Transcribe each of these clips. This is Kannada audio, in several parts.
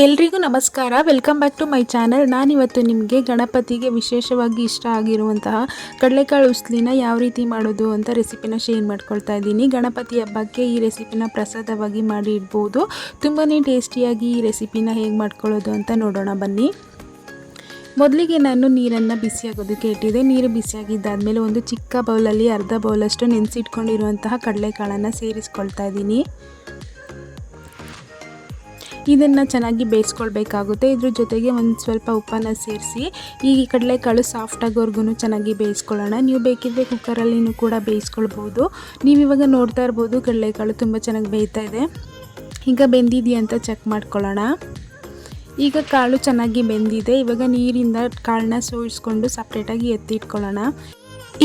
ಎಲ್ರಿಗೂ ನಮಸ್ಕಾರ. Welcome back to my channel ನಾನಿವತ್ತು ನಿಮಗೆ ಗಣಪತಿಗೆ ವಿಶೇಷವಾಗಿ ಇಷ್ಟ ಆಗಿರುವಂತಹ ಕಡಲೆಕಾಳು ಉಸ್ಲಿನ ಯಾವ ರೀತಿ ಮಾಡೋದು ಅಂತ ರೆಸಿಪಿನ ಶೇರ್ ಮಾಡ್ಕೊಳ್ತಾ ಇದ್ದೀನಿ. ಗಣಪತಿ ಹಬ್ಬಕ್ಕೆ ಈ ರೆಸಿಪಿನ ಪ್ರಸಾದವಾಗಿ ಮಾಡಿ ಇಡ್ಬೋದು. ತುಂಬಾ ಟೇಸ್ಟಿಯಾಗಿ ಈ ರೆಸಿಪಿನ ಹೇಗೆ ಮಾಡ್ಕೊಳ್ಳೋದು ಅಂತ ನೋಡೋಣ, ಬನ್ನಿ. ಮೊದಲಿಗೆ ನಾನು ನೀರನ್ನು ಬಿಸಿಯಾಗೋದಕ್ಕೆ ಇಟ್ಟಿದೆ ನೀರು ಬಿಸಿಯಾಗಿದ್ದಾದಮೇಲೆ ಒಂದು ಚಿಕ್ಕ ಬೌಲಲ್ಲಿ ಅರ್ಧ ಬೌಲಷ್ಟು ನೆನೆಸಿಟ್ಕೊಂಡಿರುವಂತಹ ಕಡಲೆಕಾಳನ್ನು ಸೇರಿಸ್ಕೊಳ್ತಾ ಇದ್ದೀನಿ. ಇದನ್ನು ಚೆನ್ನಾಗಿ ಬೇಯಿಸ್ಕೊಳ್ಬೇಕಾಗುತ್ತೆ. ಇದ್ರ ಜೊತೆಗೆ ಒಂದು ಸ್ವಲ್ಪ ಉಪ್ಪನ್ನು ಸೇರಿಸಿ, ಈ ಕಡಲೆಕಾಳು ಸಾಫ್ಟ್ ಆಗೋರ್ಗು ಚೆನ್ನಾಗಿ ಬೇಯಿಸ್ಕೊಳ್ಳೋಣ. ನೀವು ಬೇಕಿದ್ದರೆ ಕುಕ್ಕರಲ್ಲಿನೂ ಕೂಡ ಬೇಯಿಸ್ಕೊಳ್ಬೋದು. ನೀವು ಇವಾಗ ನೋಡ್ತಾ ಇರ್ಬೋದು ಕಡಲೆಕಾಳು ತುಂಬ ಚೆನ್ನಾಗಿ ಬೇಯ್ತಾ ಇದೆ. ಈಗ ಬೆಂದಿದೆಯಾ ಅಂತ ಚೆಕ್ ಮಾಡ್ಕೊಳ್ಳೋಣ. ಈಗ ಕಾಳು ಚೆನ್ನಾಗಿ ಬೆಂದಿದೆ. ಇವಾಗ ನೀರಿಂದ ಕಾಳನ್ನ ಸೋಯಿಸ್ಕೊಂಡು ಸಪ್ರೇಟಾಗಿ ಎತ್ತಿಟ್ಕೊಳ್ಳೋಣ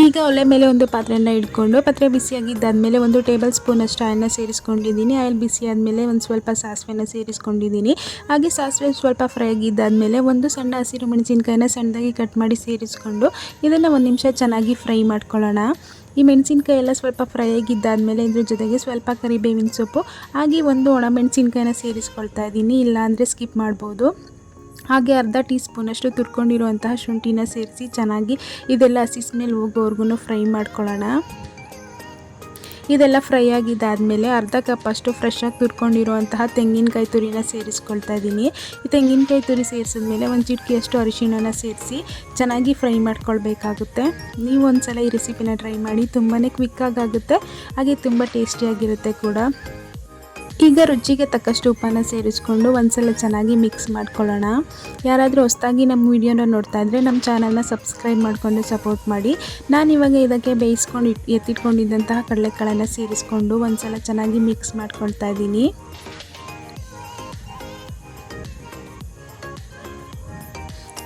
ಈಗ ಒಲೆ ಮೇಲೆ ಒಂದು ಪಾತ್ರೆಯನ್ನು ಇಟ್ಕೊಂಡು, ಪಾತ್ರೆ ಬಿಸಿಯಾಗಿದ್ದಾದಮೇಲೆ ಒಂದು ಟೇಬಲ್ ಸ್ಪೂನಷ್ಟು ಆಯಿಲ್ನ ಸೇರಿಸ್ಕೊಂಡಿದ್ದೀನಿ. ಆಯಿಲ್ ಬಿಸಿ ಆದಮೇಲೆ ಒಂದು ಸ್ವಲ್ಪ ಸಾಸಿವೆನ ಸೇರಿಸ್ಕೊಂಡಿದ್ದೀನಿ. ಹಾಗೆ ಸಾಸಿವೆ ಸ್ವಲ್ಪ ಫ್ರೈ ಆಗಿದ್ದಾದಮೇಲೆ ಒಂದು ಸಣ್ಣ ಹಸಿರು ಮೆಣಸಿನ್ಕಾಯಿನ ಸಣ್ಣದಾಗಿ ಕಟ್ ಮಾಡಿ ಸೇರಿಸ್ಕೊಂಡು, ಇದನ್ನು ಒಂದು ನಿಮಿಷ ಚೆನ್ನಾಗಿ ಫ್ರೈ ಮಾಡ್ಕೊಳ್ಳೋಣ. ಈ ಮೆಣಸಿನ್ಕಾಯಿ ಎಲ್ಲ ಸ್ವಲ್ಪ ಫ್ರೈ ಆಗಿದ್ದಾದಮೇಲೆ ಇದ್ರ ಜೊತೆಗೆ ಸ್ವಲ್ಪ ಕರಿಬೇವಿನ ಸೊಪ್ಪು, ಹಾಗೆ ಒಂದು ಒಣ ಮೆಣಸಿನ್ಕಾಯಿನ ಸೇರಿಸ್ಕೊಳ್ತಾ ಇದ್ದೀನಿ. ಇಲ್ಲಾಂದರೆ ಸ್ಕಿಪ್ ಮಾಡ್ಬೋದು. ಹಾಗೆ ಅರ್ಧ ಟೀ ಸ್ಪೂನಷ್ಟು ತುರ್ಕೊಂಡಿರುವಂತಹ ಶುಂಠಿನ ಸೇರಿಸಿ ಚೆನ್ನಾಗಿ ಇದೆಲ್ಲ ಹಸಿಸ್ ಮೇಲೆ ಹೋಗೋವರೆಗೂ ಫ್ರೈ ಮಾಡ್ಕೊಳ್ಳೋಣ. ಇದೆಲ್ಲ ಫ್ರೈ ಆಗಿದ್ದಾದಮೇಲೆ ಅರ್ಧ ಕಪ್ಪಷ್ಟು ಫ್ರೆಶ್ ಆಗಿ ತುರ್ಕೊಂಡಿರುವಂತಹ ತೆಂಗಿನಕಾಯಿ ತುರಿನ ಸೇರಿಸ್ಕೊಳ್ತಾ ಇದ್ದೀನಿ ಈ ತೆಂಗಿನಕಾಯಿ ತುರಿ ಸೇರಿಸಿದ್ಮೇಲೆ ಒಂದು ಚಿಟಕಿಯಷ್ಟು ಅರಿಶಿಣನ ಸೇರಿಸಿ ಚೆನ್ನಾಗಿ ಫ್ರೈ ಮಾಡ್ಕೊಳ್ಬೇಕಾಗುತ್ತೆ. ನೀವು ಒಂದ್ಸಲ ಈ ರೆಸಿಪಿನ ಟ್ರೈ ಮಾಡಿ ತುಂಬಾ ಕ್ವಿಕ್ಕಾಗುತ್ತೆ ಹಾಗೆ ತುಂಬ ಟೇಸ್ಟಿಯಾಗಿರುತ್ತೆ ಕೂಡ. ಈಗ ರುಚಿಗೆ ತಕ್ಕಷ್ಟು ಉಪ್ಪನ್ನು ಸೇರಿಸ್ಕೊಂಡು ಒಂದ್ಸಲ ಚೆನ್ನಾಗಿ ಮಿಕ್ಸ್ ಮಾಡ್ಕೊಳ್ಳೋಣ. ಯಾರಾದರೂ ಹೊಸದಾಗಿ ನಮ್ಮ ವೀಡಿಯೋನ ನೋಡ್ತಾ ಇದ್ದರೆ ನಮ್ಮ ಚಾನಲ್ನ ಸಬ್ಸ್ಕ್ರೈಬ್ ಮಾಡಿಕೊಂಡು ಸಪೋರ್ಟ್ ಮಾಡಿ. ನಾನು ಇವಾಗ ಇದಕ್ಕೆ ಬೇಯಿಸ್ಕೊಂಡು ಎತ್ತಿಟ್ಕೊಂಡಿದ್ದಂತಹ ಕಡಲೆಕಾಳನ್ನು ಸೇರಿಸ್ಕೊಂಡು ಒಂದ್ಸಲ ಚೆನ್ನಾಗಿ ಮಿಕ್ಸ್ ಮಾಡ್ಕೊಳ್ತಾ ಇದ್ದೀನಿ.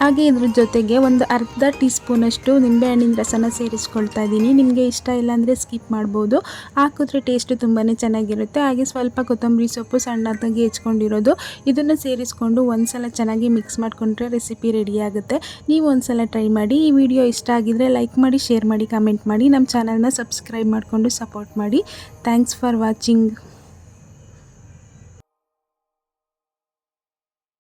ಹಾಗೆ ಇದ್ರ ಜೊತೆಗೆ ಒಂದು ಅರ್ಧ ಟೀ ಸ್ಪೂನಷ್ಟು ನಿಂಬೆಹಣ್ಣಿನ ರಸನ ಸೇರಿಸ್ಕೊಳ್ತಾ ಇದ್ದೀನಿ ನಿಮಗೆ ಇಷ್ಟ ಇಲ್ಲ ಅಂದರೆ ಸ್ಕಿಪ್ ಮಾಡ್ಬೋದು. ಹಾಕಿದ್ರೆ ಟೇಸ್ಟು ತುಂಬಾ ಚೆನ್ನಾಗಿರುತ್ತೆ. ಹಾಗೆ ಸ್ವಲ್ಪ ಕೊತ್ತಂಬರಿ ಸೊಪ್ಪು ಸಣ್ಣದಾಗಿ ಹೆಚ್ಕೊಂಡಿರೋದು. ಇದನ್ನು ಸೇರಿಸ್ಕೊಂಡು ಒಂದ್ಸಲ ಚೆನ್ನಾಗಿ ಮಿಕ್ಸ್ ಮಾಡಿಕೊಂಡ್ರೆ ರೆಸಿಪಿ ರೆಡಿ ಆಗುತ್ತೆ. ನೀವು ಒಂದ್ಸಲ ಟ್ರೈ ಮಾಡಿ. ಈ ವಿಡಿಯೋ ಇಷ್ಟ ಆಗಿದ್ರೆ ಲೈಕ್ ಮಾಡಿ, ಶೇರ್ ಮಾಡಿ, ಕಮೆಂಟ್ ಮಾಡಿ. ನಮ್ಮ ಚಾನಲ್ನ ಸಬ್ಸ್ಕ್ರೈಬ್ ಮಾಡಿಕೊಂಡು ಸಪೋರ್ಟ್ ಮಾಡಿ. Thanks for watching.